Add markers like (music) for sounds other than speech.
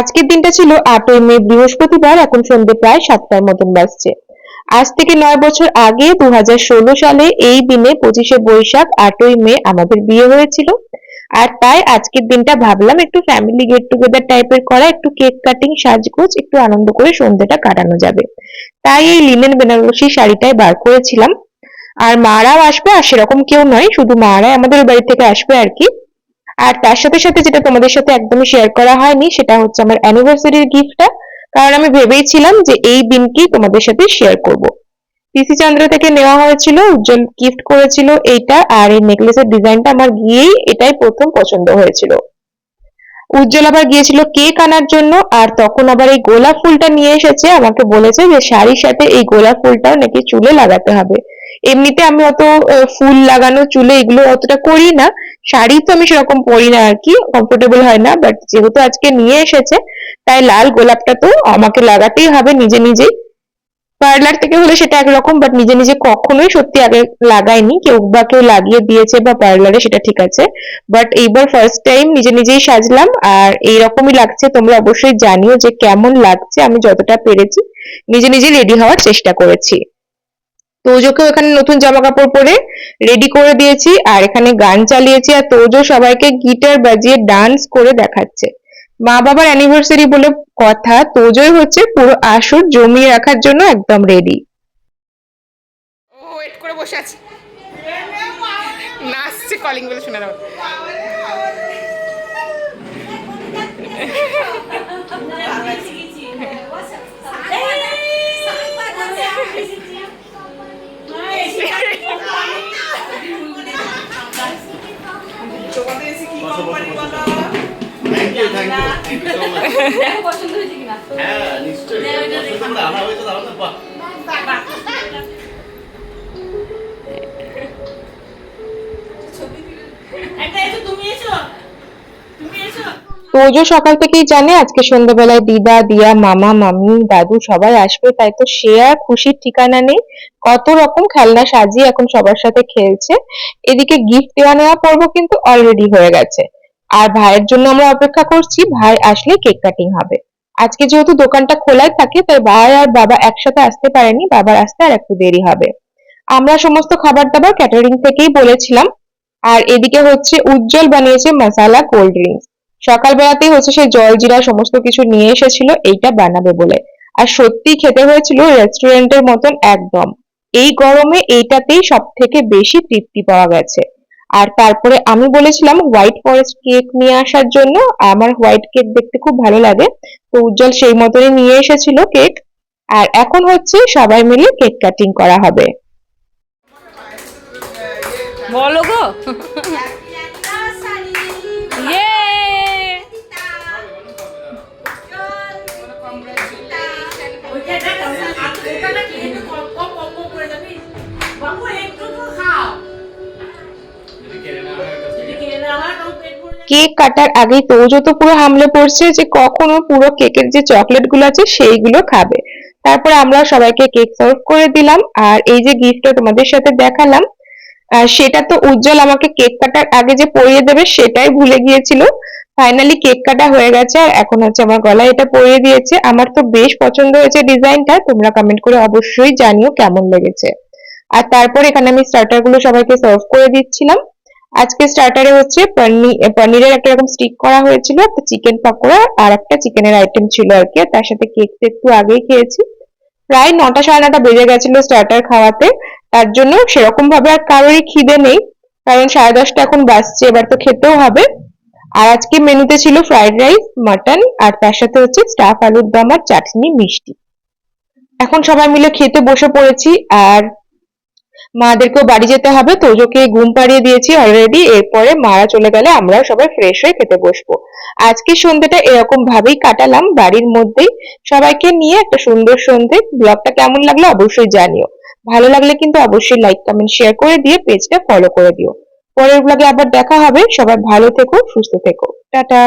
আজকের দিনটা ছিল আটই মে, বৃহস্পতিবার, এখন সন্ধ্যে প্রায় সাতটার মতন বাজছে। আজ থেকে নয় বছর আগে দু হাজার ষোলো সালে এই দিনে পঁচিশে বৈশাখ, আটই মে আমাদের বিয়ে হয়েছিল। আর তাই আজকের দিনটা ভাবলাম একটু ফ্যামিলি গেট টুগেদার টাইপের করা, একটু কেক কাটিং সাজগোজ, একটু আনন্দ করে সন্ধ্যেটা কাটানো যাবে। তাই এই লিনেন বেনারসি শাড়িটাই বার করেছিলাম। আর মারাও আসবে, আর সেরকম কেউ নয়, শুধু মারাই আমাদের বাড়ি থেকে আসবে আর কি। আর তার সাথে সাথে যেটা তোমাদের সাথে একদমই শেয়ার করা হয়নি, সেটা হচ্ছে আমার অ্যানিভার্সারির গিফটটা কারণ আমি ভেবেইছিলাম যে এই দিনকেই তোমাদের সাথে শেয়ার করব। পিসি চন্দ্র থেকে নেওয়া হয়েছিল, উজ্জ্বল গিফট করেছিল এইটা, আর এই নেকলেসের ডিজাইনটা আমার গিয়েই এটাই প্রথম পছন্দ হয়েছিল। উজ্জ্বল আবার গিয়েছিল কেক আনার জন্য, আর তখন আবার এই গোলাপ ফুলটা নিয়ে এসেছে, আমাকে বলেছে যে শাড়ির সাথে এই গোলাপ ফুলটাও নাকি চুলে লাগাতে হবে। এমনিতে আমি অত ফুল লাগানো, চুলে এগুলো অতটা করি না শাড়ি তো আমি সেরকম পরি না আর কি কমফোর্টেবল হয় না বাট যেহেতু আজকে নিয়ে এসেছে, তাই লাল গোলাপটা তো আমাকে লাগাতেই হবে নিজে নিজেই। পার্লার থেকে হলে সেটা একরকম বাট নিজে নিজে কখনোই সত্যি আগে লাগাইনি। কেউ বা কেউ লাগিয়ে দিয়েছে বা পার্লারে সেটা ঠিক আছে বাট এইবার ফার্স্ট টাইম নিজে নিজেই সাজলাম, আর এইরকমই লাগছে, তোমরা অবশ্যই জানিও যে কেমন লাগছে, আমি যতটা পেরেছি, নিজে নিজে রেডি হওয়ার চেষ্টা করেছি। তোজোকেও এখানে নতুন জামা কাপড় পরে রেডি করে দিয়েছি আর এখানে গান চালিয়েছি আর তোজো সবাইকে গিটার বাজিয়ে ডান্স করে দেখাচ্ছে। মা বাবার অ্যানিভার্সারি বলে কথা তোজোই হচ্ছে পুরো আসর জমিয়ে রাখার জন্য একদম রেডি ও ওয়েট করে বসে আছে। নাচছে কলিং বলে শুনে দাও (laughs) (laughs) thank you thank you thank you so much হ্যাঁ নিশ্চয়ই। পছন্দ করে আনা হয়েছে তাহলে তো বাহ। তোজো সকাল থেকেই জানে আজকে সন্ধ্যাবেলায় দিদা, দিয়া, মামা মামি দাদু সবাই আসবে, তাই তো সে আর খুশির ঠিকানা নেই। কত রকম খেলনা সাজিয়ে এখন সবার সাথে খেলছে। এদিকে গিফট দেওয়া নেওয়া পর্ব কিন্তু অলরেডি হয়ে গেছে। আর ভাইয়ের জন্য আমরা অপেক্ষা করছি, ভাই আসলে কেক কাটিং হবে। আজকে যেহেতু দোকানটা খোলাই থাকে, তাই ভাই আর বাবা একসাথে আসতে পারেনি, বাবার আসতে আর একটু দেরি হবে। আমরা সমস্ত খাবার দাবার ক্যাটারিং থেকেই বলেছিলাম। আর এদিকে হচ্ছে উজ্জ্বল বানিয়েছে মশালা কোল্ড ড্রিঙ্কস সকালবেলাতেই হচ্ছে সে জল জিরা সমস্ত কিছু নিয়ে এসেছিল, এইটা বানাবে বলে। আর সত্যি খেতে হয়েছিল রেস্টুরেন্টের মতন একদম। এই গরমে এইটাতেই সব থেকে বেশি তৃপ্তি পাওয়া গেছে। আর তারপরে আমি বলেছিলাম হোয়াইট ফরেস্ট কেক নিয়ে আসার জন্য, আমার হোয়াইট কেক দেখতে খুব ভালো লাগে। তো উজ্জ্বল সেই মতনই নিয়ে এসেছিল কেক আর এখন হচ্ছে সবাই মিলে কেক কাটিং করা হবে। বলো গো। কেক কাটার আগেই তোজো তো পুরো হামলে পড়ছে যে কখনো পুরো কেকের যে চকলেটগুলো আছে সেইগুলো খাবে। তারপর আমরা সবাইকে কেক সার্ভ করে দিলাম, আর এই যে গিফটটা তোমাদের সাথে দেখালাম সেটা তো উজ্জ্বল আমাকে কেক কাটার আগে যে পরিয়ে দেবে সেটাই ভুলে গিয়েছিল। ফাইনালি কেক কাটা হয়ে গেছে আর এখন হচ্ছে আমার গলায় এটা পরিয়ে দিয়েছে। আমার তো বেশ পছন্দ হয়েছে ডিজাইনটা, তোমরা কমেন্ট করে অবশ্যই জানিও কেমন লেগেছে। আর তারপর এখানে আমি স্টার্টারগুলো সবাইকে সার্ভ করে দিচ্ছিলাম। আজকে স্টার্টারে হচ্ছে পনি- পনিরের একটা এরকম স্টিক করা হয়েছিল একটা চিকেন পাকোড়া আর একটা চিকেনের আইটেম ছিল আর কি তার সাথে কেক তো একটু আগেই খেয়েছি। প্রায় নটা সাড়ে নটা বেজে গেছিল স্টার্টার খাওয়াতে, তার জন্য সেরকম ভাবে আর কারোরই খিদে নেই, কারণ সাড়ে দশটা এখন বাজছে, এবার তো খেতেও হবে। আর আজকে মেনুতে ছিল ফ্রাইড রাইস মাটন আর তার সাথে হচ্ছে স্টাফ আলুর দম আর চাটনি মিষ্টি। এখন সবাই মিলে খেতে বসে পড়েছি আর মাদেরকেও বাড়ি যেতে হবে। তোজোকে ঘুম পাড়িয়ে দিয়েছি অলরেডি এরপরে মারা চলে গেলে আমরাও সবাই ফ্রেশ হয়ে খেতে বসবো। আজকে সন্ধ্যেটা এরকম ভাবেই কাটালাম বাড়ির মধ্যেই। সবাইকে নিয়ে একটা সুন্দর সন্ধে। ব্লগটা কেমন লাগল অবশ্যই জানিও। ভালো লাগলে কিন্তু অবশ্যই লাইক কমেন্ট শেয়ার করে দিয়ে পেজটা ফলো করে দিও। পরের ব্লগে আবার দেখা হবে। সবাই ভালো থেকো সুস্থ থেকো। টাটা।